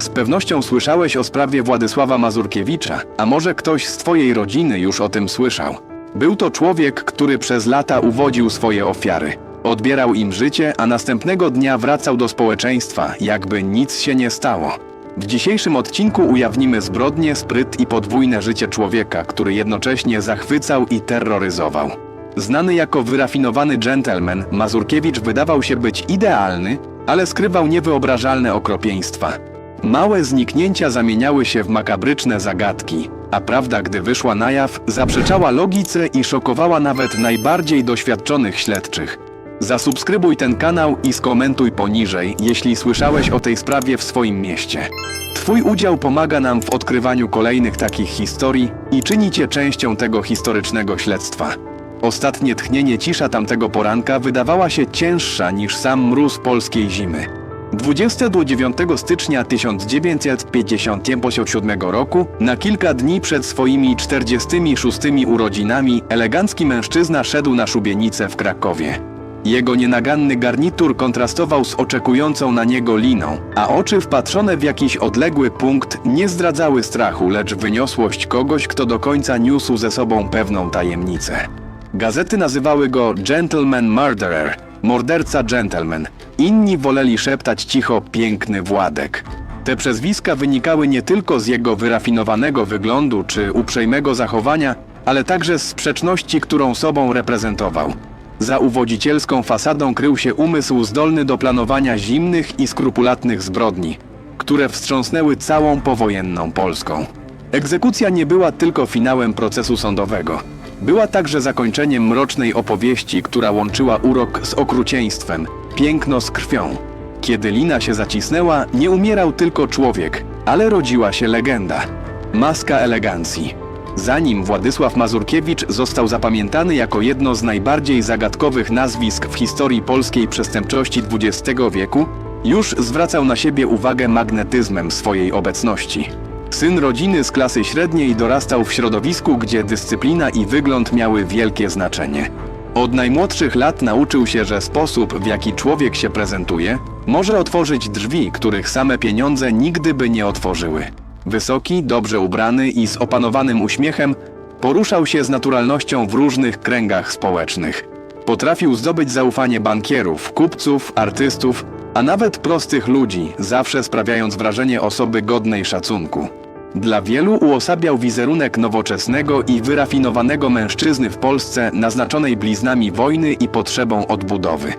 Z pewnością słyszałeś o sprawie Władysława Mazurkiewicza, a może ktoś z twojej rodziny już o tym słyszał. Był to człowiek, który przez lata uwodził swoje ofiary. Odbierał im życie, a następnego dnia wracał do społeczeństwa, jakby nic się nie stało. W dzisiejszym odcinku ujawnimy zbrodnie, spryt i podwójne życie człowieka, który jednocześnie zachwycał i terroryzował. Znany jako wyrafinowany dżentelmen, Mazurkiewicz wydawał się być idealny, ale skrywał niewyobrażalne okropieństwa. Małe zniknięcia zamieniały się w makabryczne zagadki, a prawda, gdy wyszła na jaw, zaprzeczała logice i szokowała nawet najbardziej doświadczonych śledczych. Zasubskrybuj ten kanał i skomentuj poniżej, jeśli słyszałeś o tej sprawie w swoim mieście. Twój udział pomaga nam w odkrywaniu kolejnych takich historii i czyni cię częścią tego historycznego śledztwa. Ostatnie tchnienie cisza tamtego poranka wydawała się cięższa niż sam mróz polskiej zimy. 29 stycznia 1957 roku, na kilka dni przed swoimi 46 urodzinami, elegancki mężczyzna szedł na szubienicę w Krakowie. Jego nienaganny garnitur kontrastował z oczekującą na niego liną, a oczy wpatrzone w jakiś odległy punkt nie zdradzały strachu, lecz wyniosłość kogoś, kto do końca niósł ze sobą pewną tajemnicę. Gazety nazywały go Gentleman Murderer, morderca gentleman. Inni woleli szeptać cicho piękny Władek. Te przezwiska wynikały nie tylko z jego wyrafinowanego wyglądu czy uprzejmego zachowania, ale także z sprzeczności, którą sobą reprezentował. Za uwodzicielską fasadą krył się umysł zdolny do planowania zimnych i skrupulatnych zbrodni, które wstrząsnęły całą powojenną Polską. Egzekucja nie była tylko finałem procesu sądowego. Była także zakończeniem mrocznej opowieści, która łączyła urok z okrucieństwem, piękno z krwią. Kiedy lina się zacisnęła, nie umierał tylko człowiek, ale rodziła się legenda. Maska elegancji. Zanim Władysław Mazurkiewicz został zapamiętany jako jedno z najbardziej zagadkowych nazwisk w historii polskiej przestępczości XX wieku, już zwracał na siebie uwagę magnetyzmem swojej obecności. Syn rodziny z klasy średniej dorastał w środowisku, gdzie dyscyplina i wygląd miały wielkie znaczenie. Od najmłodszych lat nauczył się, że sposób, w jaki człowiek się prezentuje, może otworzyć drzwi, których same pieniądze nigdy by nie otworzyły. Wysoki, dobrze ubrany i z opanowanym uśmiechem, poruszał się z naturalnością w różnych kręgach społecznych. Potrafił zdobyć zaufanie bankierów, kupców, artystów, a nawet prostych ludzi, zawsze sprawiając wrażenie osoby godnej szacunku. Dla wielu uosabiał wizerunek nowoczesnego i wyrafinowanego mężczyzny w Polsce naznaczonej bliznami wojny i potrzebą odbudowy.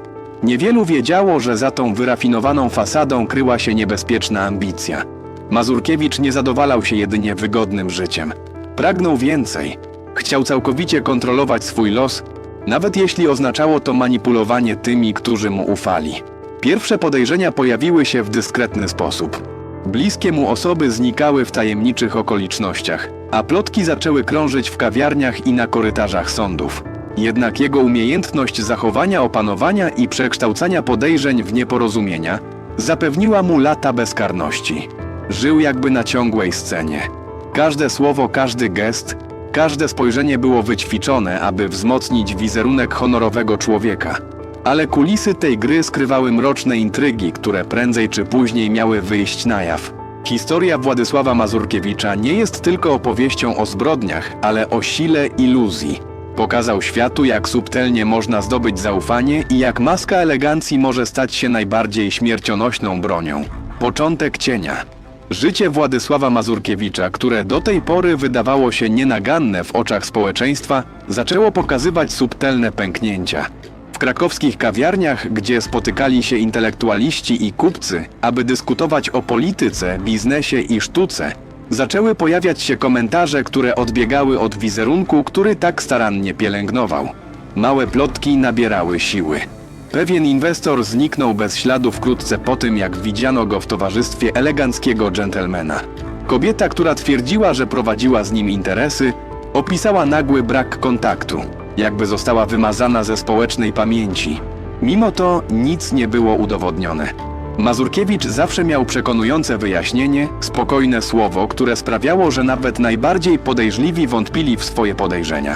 Niewielu wiedziało, że za tą wyrafinowaną fasadą kryła się niebezpieczna ambicja. Mazurkiewicz nie zadowalał się jedynie wygodnym życiem. Pragnął więcej. Chciał całkowicie kontrolować swój los, nawet jeśli oznaczało to manipulowanie tymi, którzy mu ufali. Pierwsze podejrzenia pojawiły się w dyskretny sposób. Bliskie mu osoby znikały w tajemniczych okolicznościach, a plotki zaczęły krążyć w kawiarniach i na korytarzach sądów. Jednak jego umiejętność zachowania opanowania i przekształcania podejrzeń w nieporozumienia zapewniła mu lata bezkarności. Żył jakby na ciągłej scenie. Każde słowo, każdy gest, każde spojrzenie było wyćwiczone, aby wzmocnić wizerunek honorowego człowieka. Ale kulisy tej gry skrywały mroczne intrygi, które prędzej czy później miały wyjść na jaw. Historia Władysława Mazurkiewicza nie jest tylko opowieścią o zbrodniach, ale o sile iluzji. Pokazał światu, jak subtelnie można zdobyć zaufanie i jak maska elegancji może stać się najbardziej śmiercionośną bronią. Początek cienia. Życie Władysława Mazurkiewicza, które do tej pory wydawało się nienaganne w oczach społeczeństwa, zaczęło pokazywać subtelne pęknięcia. W krakowskich kawiarniach, gdzie spotykali się intelektualiści i kupcy, aby dyskutować o polityce, biznesie i sztuce, zaczęły pojawiać się komentarze, które odbiegały od wizerunku, który tak starannie pielęgnował. Małe plotki nabierały siły. Pewien inwestor zniknął bez śladu wkrótce po tym, jak widziano go w towarzystwie eleganckiego dżentelmena. Kobieta, która twierdziła, że prowadziła z nim interesy, opisała nagły brak kontaktu, jakby została wymazana ze społecznej pamięci. Mimo to nic nie było udowodnione. Mazurkiewicz zawsze miał przekonujące wyjaśnienie, spokojne słowo, które sprawiało, że nawet najbardziej podejrzliwi wątpili w swoje podejrzenia.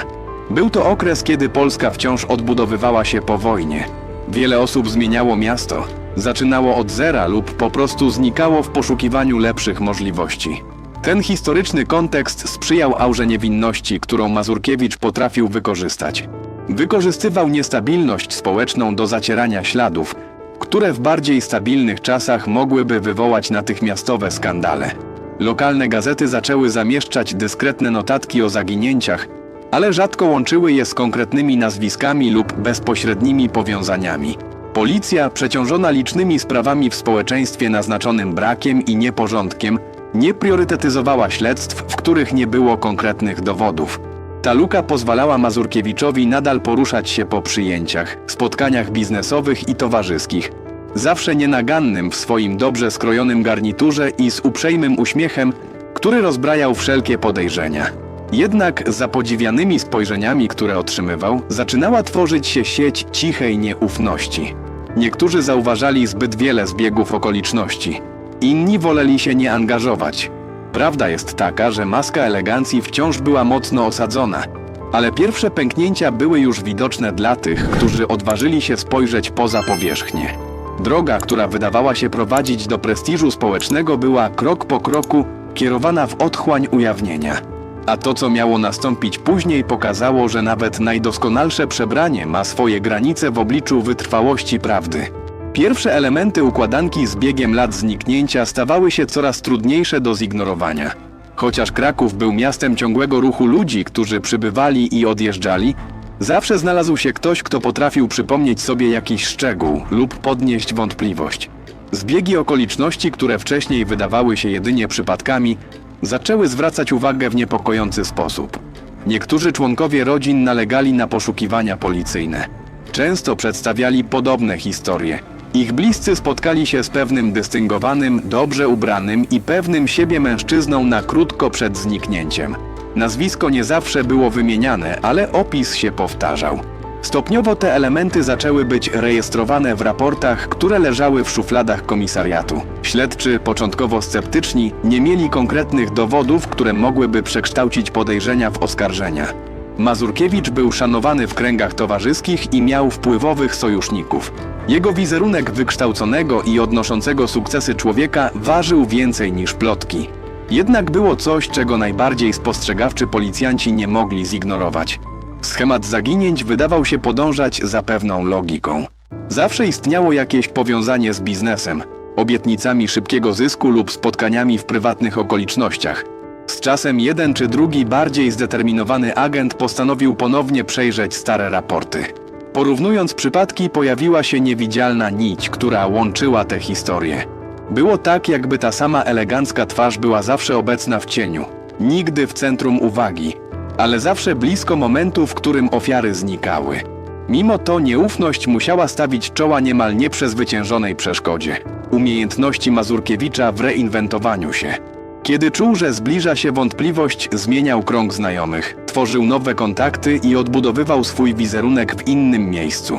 Był to okres, kiedy Polska wciąż odbudowywała się po wojnie. Wiele osób zmieniało miasto, zaczynało od zera lub po prostu znikało w poszukiwaniu lepszych możliwości. Ten historyczny kontekst sprzyjał aurze niewinności, którą Mazurkiewicz potrafił wykorzystać. Wykorzystywał niestabilność społeczną do zacierania śladów, które w bardziej stabilnych czasach mogłyby wywołać natychmiastowe skandale. Lokalne gazety zaczęły zamieszczać dyskretne notatki o zaginięciach, ale rzadko łączyły je z konkretnymi nazwiskami lub bezpośrednimi powiązaniami. Policja, przeciążona licznymi sprawami w społeczeństwie naznaczonym brakiem i nieporządkiem, nie priorytetyzowała śledztw, w których nie było konkretnych dowodów. Ta luka pozwalała Mazurkiewiczowi nadal poruszać się po przyjęciach, spotkaniach biznesowych i towarzyskich. Zawsze nienagannym w swoim dobrze skrojonym garniturze i z uprzejmym uśmiechem, który rozbrajał wszelkie podejrzenia. Jednak za podziwianymi spojrzeniami, które otrzymywał, zaczynała tworzyć się sieć cichej nieufności. Niektórzy zauważali zbyt wiele zbiegów okoliczności, inni woleli się nie angażować. Prawda jest taka, że maska elegancji wciąż była mocno osadzona, ale pierwsze pęknięcia były już widoczne dla tych, którzy odważyli się spojrzeć poza powierzchnię. Droga, która wydawała się prowadzić do prestiżu społecznego, była krok po kroku kierowana w otchłań ujawnienia. A to, co miało nastąpić później, pokazało, że nawet najdoskonalsze przebranie ma swoje granice w obliczu wytrwałości prawdy. Pierwsze elementy układanki z biegiem lat zniknięcia stawały się coraz trudniejsze do zignorowania. Chociaż Kraków był miastem ciągłego ruchu ludzi, którzy przybywali i odjeżdżali, zawsze znalazł się ktoś, kto potrafił przypomnieć sobie jakiś szczegół lub podnieść wątpliwość. Zbiegi okoliczności, które wcześniej wydawały się jedynie przypadkami, zaczęły zwracać uwagę w niepokojący sposób. Niektórzy członkowie rodzin nalegali na poszukiwania policyjne. Często przedstawiali podobne historie. Ich bliscy spotkali się z pewnym dystyngowanym, dobrze ubranym i pewnym siebie mężczyzną na krótko przed zniknięciem. Nazwisko nie zawsze było wymieniane, ale opis się powtarzał. Stopniowo te elementy zaczęły być rejestrowane w raportach, które leżały w szufladach komisariatu. Śledczy, początkowo sceptyczni, nie mieli konkretnych dowodów, które mogłyby przekształcić podejrzenia w oskarżenia. Mazurkiewicz był szanowany w kręgach towarzyskich i miał wpływowych sojuszników. Jego wizerunek wykształconego i odnoszącego sukcesy człowieka ważył więcej niż plotki. Jednak było coś, czego najbardziej spostrzegawczy policjanci nie mogli zignorować. Schemat zaginięć wydawał się podążać za pewną logiką. Zawsze istniało jakieś powiązanie z biznesem, obietnicami szybkiego zysku lub spotkaniami w prywatnych okolicznościach. Z czasem jeden czy drugi bardziej zdeterminowany agent postanowił ponownie przejrzeć stare raporty. Porównując przypadki, pojawiła się niewidzialna nić, która łączyła te historie. Było tak, jakby ta sama elegancka twarz była zawsze obecna w cieniu, nigdy w centrum uwagi, ale zawsze blisko momentu, w którym ofiary znikały. Mimo to nieufność musiała stawić czoła niemal nieprzezwyciężonej przeszkodzie umiejętności Mazurkiewicza w reinwentowaniu się. Kiedy czuł, że zbliża się wątpliwość, zmieniał krąg znajomych, tworzył nowe kontakty i odbudowywał swój wizerunek w innym miejscu.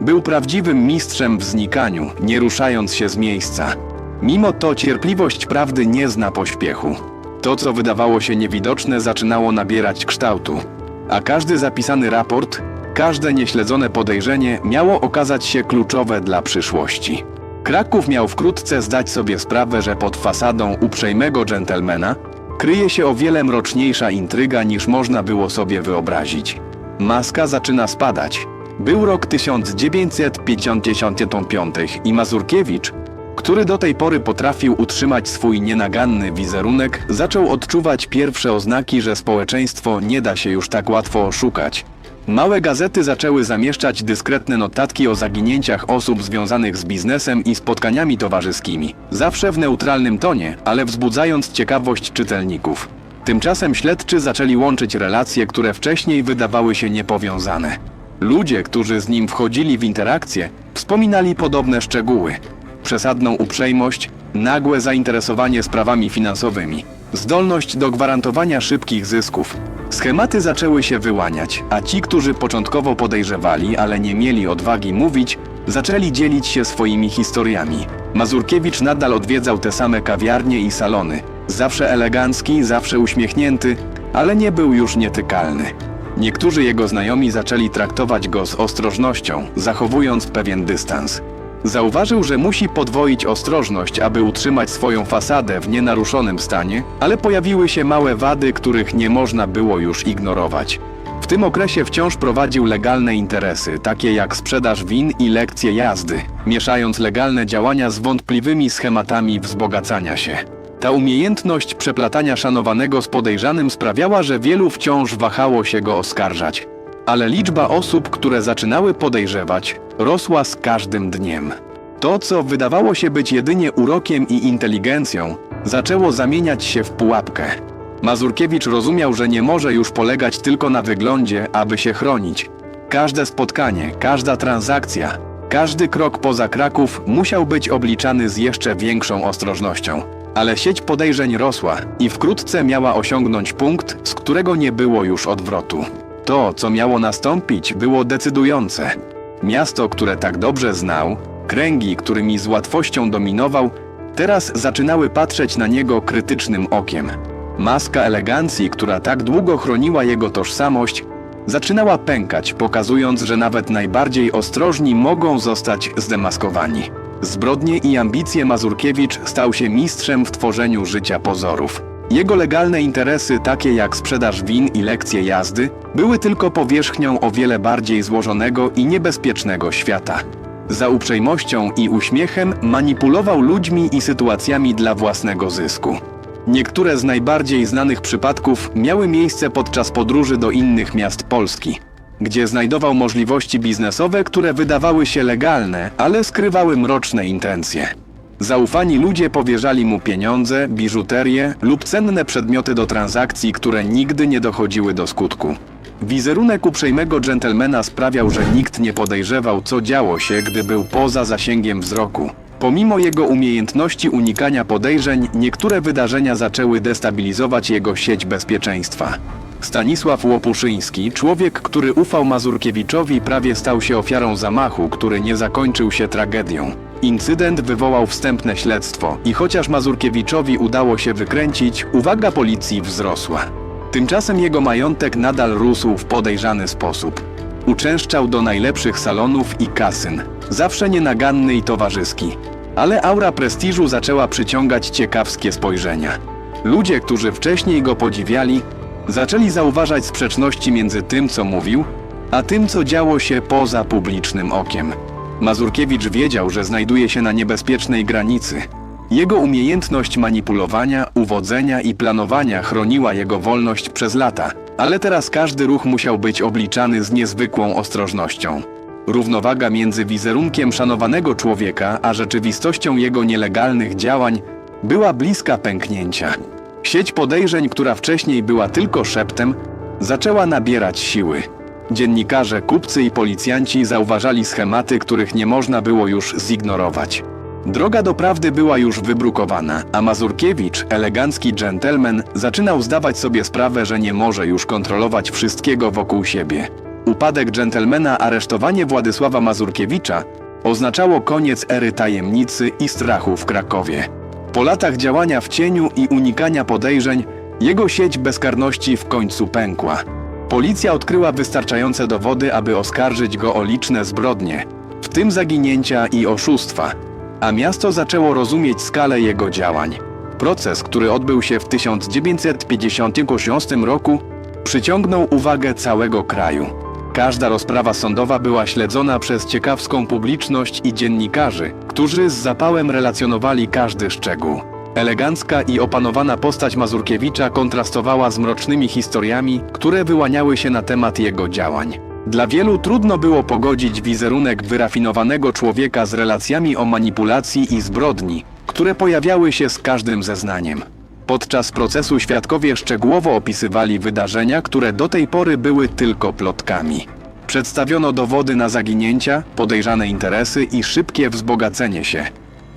Był prawdziwym mistrzem w znikaniu, nie ruszając się z miejsca. Mimo to cierpliwość prawdy nie zna pośpiechu. To, co wydawało się niewidoczne, zaczynało nabierać kształtu, a każdy zapisany raport, każde nieśledzone podejrzenie miało okazać się kluczowe dla przyszłości. Kraków miał wkrótce zdać sobie sprawę, że pod fasadą uprzejmego dżentelmena kryje się o wiele mroczniejsza intryga niż można było sobie wyobrazić. Maska zaczyna spadać. Był rok 1955 i Mazurkiewicz, który do tej pory potrafił utrzymać swój nienaganny wizerunek, zaczął odczuwać pierwsze oznaki, że społeczeństwo nie da się już tak łatwo oszukać. Małe gazety zaczęły zamieszczać dyskretne notatki o zaginięciach osób związanych z biznesem i spotkaniami towarzyskimi. Zawsze w neutralnym tonie, ale wzbudzając ciekawość czytelników. Tymczasem śledczy zaczęli łączyć relacje, które wcześniej wydawały się niepowiązane. Ludzie, którzy z nim wchodzili w interakcję, wspominali podobne szczegóły. Przesadną uprzejmość, nagłe zainteresowanie sprawami finansowymi, zdolność do gwarantowania szybkich zysków. Schematy zaczęły się wyłaniać, a ci, którzy początkowo podejrzewali, ale nie mieli odwagi mówić, zaczęli dzielić się swoimi historiami. Mazurkiewicz nadal odwiedzał te same kawiarnie i salony. Zawsze elegancki, zawsze uśmiechnięty, ale nie był już nietykalny. Niektórzy jego znajomi zaczęli traktować go z ostrożnością, zachowując pewien dystans. Zauważył, że musi podwoić ostrożność, aby utrzymać swoją fasadę w nienaruszonym stanie, ale pojawiły się małe wady, których nie można było już ignorować. W tym okresie wciąż prowadził legalne interesy, takie jak sprzedaż win i lekcje jazdy, mieszając legalne działania z wątpliwymi schematami wzbogacania się. Ta umiejętność przeplatania szanowanego z podejrzanym sprawiała, że wielu wciąż wahało się go oskarżać. Ale liczba osób, które zaczynały podejrzewać, rosła z każdym dniem. To, co wydawało się być jedynie urokiem i inteligencją, zaczęło zamieniać się w pułapkę. Mazurkiewicz rozumiał, że nie może już polegać tylko na wyglądzie, aby się chronić. Każde spotkanie, każda transakcja, każdy krok poza Kraków musiał być obliczany z jeszcze większą ostrożnością. Ale sieć podejrzeń rosła i wkrótce miała osiągnąć punkt, z którego nie było już odwrotu. To, co miało nastąpić, było decydujące. Miasto, które tak dobrze znał, kręgi, którymi z łatwością dominował, teraz zaczynały patrzeć na niego krytycznym okiem. Maska elegancji, która tak długo chroniła jego tożsamość, zaczynała pękać, pokazując, że nawet najbardziej ostrożni mogą zostać zdemaskowani. Zbrodnie i ambicje Mazurkiewicz stał się mistrzem w tworzeniu życia pozorów. Jego legalne interesy, takie jak sprzedaż win i lekcje jazdy, były tylko powierzchnią o wiele bardziej złożonego i niebezpiecznego świata. Za uprzejmością i uśmiechem manipulował ludźmi i sytuacjami dla własnego zysku. Niektóre z najbardziej znanych przypadków miały miejsce podczas podróży do innych miast Polski, gdzie znajdował możliwości biznesowe, które wydawały się legalne, ale skrywały mroczne intencje. Zaufani ludzie powierzali mu pieniądze, biżuterię lub cenne przedmioty do transakcji, które nigdy nie dochodziły do skutku. Wizerunek uprzejmego dżentelmena sprawiał, że nikt nie podejrzewał, co działo się, gdy był poza zasięgiem wzroku. Pomimo jego umiejętności unikania podejrzeń, niektóre wydarzenia zaczęły destabilizować jego sieć bezpieczeństwa. Stanisław Łopuszyński, człowiek, który ufał Mazurkiewiczowi, prawie stał się ofiarą zamachu, który nie zakończył się tragedią. Incydent wywołał wstępne śledztwo i chociaż Mazurkiewiczowi udało się wykręcić, uwaga policji wzrosła. Tymczasem jego majątek nadal rósł w podejrzany sposób. Uczęszczał do najlepszych salonów i kasyn, zawsze nienaganny i towarzyski. Ale aura prestiżu zaczęła przyciągać ciekawskie spojrzenia. Ludzie, którzy wcześniej go podziwiali, zaczęli zauważać sprzeczności między tym, co mówił, a tym, co działo się poza publicznym okiem. Mazurkiewicz wiedział, że znajduje się na niebezpiecznej granicy. Jego umiejętność manipulowania, uwodzenia i planowania chroniła jego wolność przez lata, ale teraz każdy ruch musiał być obliczany z niezwykłą ostrożnością. Równowaga między wizerunkiem szanowanego człowieka a rzeczywistością jego nielegalnych działań była bliska pęknięcia. Sieć podejrzeń, która wcześniej była tylko szeptem, zaczęła nabierać siły. Dziennikarze, kupcy i policjanci zauważali schematy, których nie można było już zignorować. Droga do prawdy była już wybrukowana, a Mazurkiewicz, elegancki dżentelmen, zaczynał zdawać sobie sprawę, że nie może już kontrolować wszystkiego wokół siebie. Upadek dżentelmena, aresztowanie Władysława Mazurkiewicza oznaczało koniec ery tajemnicy i strachu w Krakowie. Po latach działania w cieniu i unikania podejrzeń, jego sieć bezkarności w końcu pękła. Policja odkryła wystarczające dowody, aby oskarżyć go o liczne zbrodnie, w tym zaginięcia i oszustwa, a miasto zaczęło rozumieć skalę jego działań. Proces, który odbył się w 1956 roku, przyciągnął uwagę całego kraju. Każda rozprawa sądowa była śledzona przez ciekawską publiczność i dziennikarzy, którzy z zapałem relacjonowali każdy szczegół. Elegancka i opanowana postać Mazurkiewicza kontrastowała z mrocznymi historiami, które wyłaniały się na temat jego działań. Dla wielu trudno było pogodzić wizerunek wyrafinowanego człowieka z relacjami o manipulacji i zbrodni, które pojawiały się z każdym zeznaniem. Podczas procesu świadkowie szczegółowo opisywali wydarzenia, które do tej pory były tylko plotkami. Przedstawiono dowody na zaginięcia, podejrzane interesy i szybkie wzbogacenie się.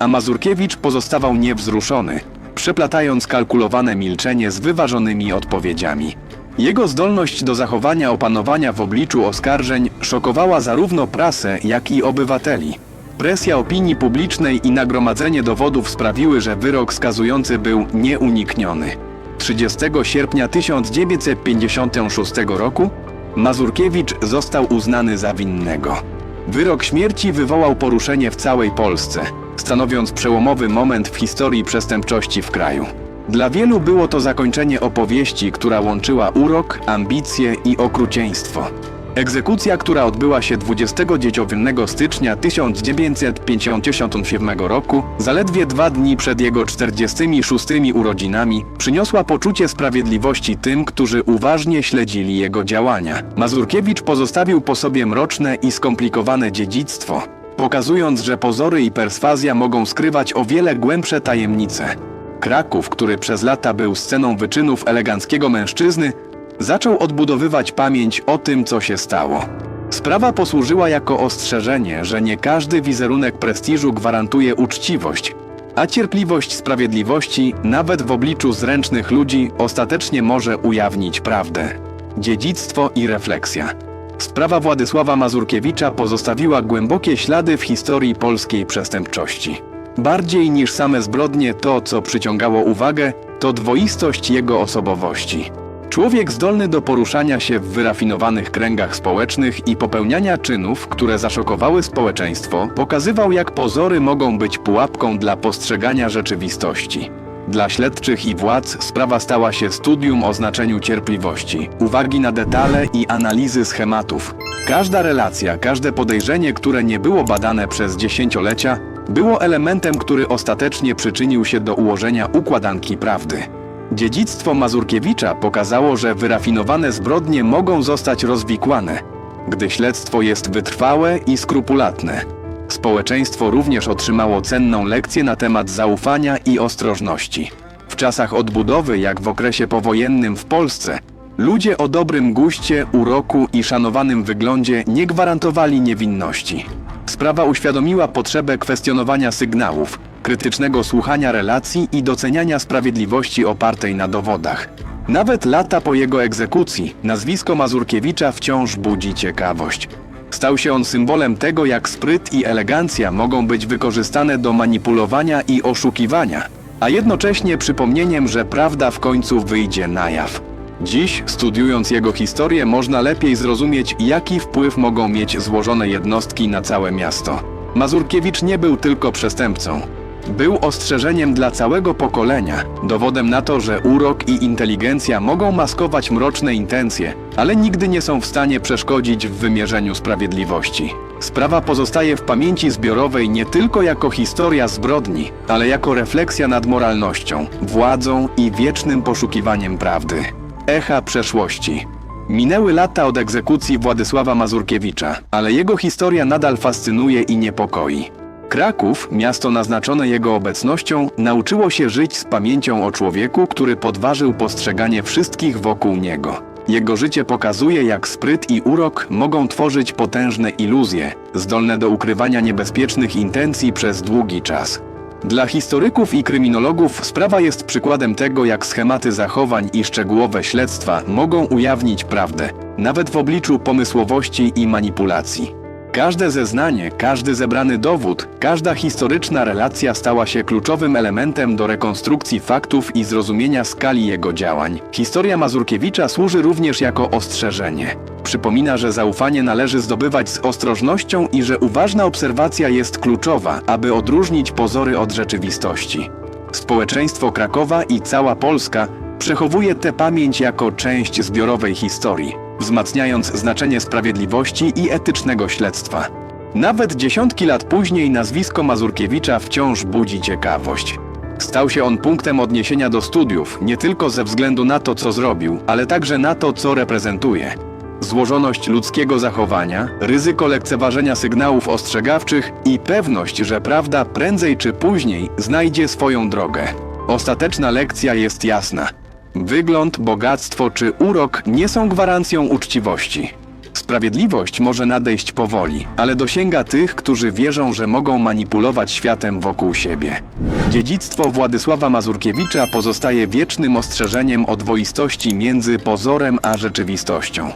A Mazurkiewicz pozostawał niewzruszony, przeplatając kalkulowane milczenie z wyważonymi odpowiedziami. Jego zdolność do zachowania opanowania w obliczu oskarżeń szokowała zarówno prasę, jak i obywateli. Presja opinii publicznej i nagromadzenie dowodów sprawiły, że wyrok skazujący był nieunikniony. 30 sierpnia 1956 roku Mazurkiewicz został uznany za winnego. Wyrok śmierci wywołał poruszenie w całej Polsce, stanowiąc przełomowy moment w historii przestępczości w kraju. Dla wielu było to zakończenie opowieści, która łączyła urok, ambicje i okrucieństwo. Egzekucja, która odbyła się 29 stycznia 1957 roku, zaledwie dwa dni przed jego 46 urodzinami, przyniosła poczucie sprawiedliwości tym, którzy uważnie śledzili jego działania. Mazurkiewicz pozostawił po sobie mroczne i skomplikowane dziedzictwo, pokazując, że pozory i perswazja mogą skrywać o wiele głębsze tajemnice. Kraków, który przez lata był sceną wyczynów eleganckiego mężczyzny, zaczął odbudowywać pamięć o tym, co się stało. Sprawa posłużyła jako ostrzeżenie, że nie każdy wizerunek prestiżu gwarantuje uczciwość, a cierpliwość sprawiedliwości, nawet w obliczu zręcznych ludzi, ostatecznie może ujawnić prawdę. Dziedzictwo i refleksja. Sprawa Władysława Mazurkiewicza pozostawiła głębokie ślady w historii polskiej przestępczości. Bardziej niż same zbrodnie, to, co przyciągało uwagę, to dwoistość jego osobowości. Człowiek zdolny do poruszania się w wyrafinowanych kręgach społecznych i popełniania czynów, które zaszokowały społeczeństwo, pokazywał, jak pozory mogą być pułapką dla postrzegania rzeczywistości. Dla śledczych i władz sprawa stała się studium o znaczeniu cierpliwości, uwagi na detale i analizy schematów. Każda relacja, każde podejrzenie, które nie było badane przez dziesięciolecia, było elementem, który ostatecznie przyczynił się do ułożenia układanki prawdy. Dziedzictwo Mazurkiewicza pokazało, że wyrafinowane zbrodnie mogą zostać rozwikłane, gdy śledztwo jest wytrwałe i skrupulatne. Społeczeństwo również otrzymało cenną lekcję na temat zaufania i ostrożności. W czasach odbudowy, jak w okresie powojennym w Polsce, ludzie o dobrym guście, uroku i szanowanym wyglądzie nie gwarantowali niewinności. Sprawa uświadomiła potrzebę kwestionowania sygnałów, krytycznego słuchania relacji i doceniania sprawiedliwości opartej na dowodach. Nawet lata po jego egzekucji nazwisko Mazurkiewicza wciąż budzi ciekawość. Stał się on symbolem tego, jak spryt i elegancja mogą być wykorzystane do manipulowania i oszukiwania, a jednocześnie przypomnieniem, że prawda w końcu wyjdzie na jaw. Dziś, studiując jego historię, można lepiej zrozumieć, jaki wpływ mogą mieć złożone jednostki na całe miasto. Mazurkiewicz nie był tylko przestępcą. Był ostrzeżeniem dla całego pokolenia, dowodem na to, że urok i inteligencja mogą maskować mroczne intencje, ale nigdy nie są w stanie przeszkodzić w wymierzeniu sprawiedliwości. Sprawa pozostaje w pamięci zbiorowej nie tylko jako historia zbrodni, ale jako refleksja nad moralnością, władzą i wiecznym poszukiwaniem prawdy. Echa przeszłości. Minęły lata od egzekucji Władysława Mazurkiewicza, ale jego historia nadal fascynuje i niepokoi. Kraków, miasto naznaczone jego obecnością, nauczyło się żyć z pamięcią o człowieku, który podważył postrzeganie wszystkich wokół niego. Jego życie pokazuje, jak spryt i urok mogą tworzyć potężne iluzje, zdolne do ukrywania niebezpiecznych intencji przez długi czas. Dla historyków i kryminologów sprawa jest przykładem tego, jak schematy zachowań i szczegółowe śledztwa mogą ujawnić prawdę, nawet w obliczu pomysłowości i manipulacji. Każde zeznanie, każdy zebrany dowód, każda historyczna relacja stała się kluczowym elementem do rekonstrukcji faktów i zrozumienia skali jego działań. Historia Mazurkiewicza służy również jako ostrzeżenie. Przypomina, że zaufanie należy zdobywać z ostrożnością i że uważna obserwacja jest kluczowa, aby odróżnić pozory od rzeczywistości. Społeczeństwo Krakowa i cała Polska przechowuje tę pamięć jako część zbiorowej historii, wzmacniając znaczenie sprawiedliwości i etycznego śledztwa. Nawet dziesiątki lat później nazwisko Mazurkiewicza wciąż budzi ciekawość. Stał się on punktem odniesienia do studiów, nie tylko ze względu na to, co zrobił, ale także na to, co reprezentuje. Złożoność ludzkiego zachowania, ryzyko lekceważenia sygnałów ostrzegawczych i pewność, że prawda prędzej czy później znajdzie swoją drogę. Ostateczna lekcja jest jasna. Wygląd, bogactwo czy urok nie są gwarancją uczciwości. Sprawiedliwość może nadejść powoli, ale dosięga tych, którzy wierzą, że mogą manipulować światem wokół siebie. Dziedzictwo Władysława Mazurkiewicza pozostaje wiecznym ostrzeżeniem o dwoistości między pozorem a rzeczywistością.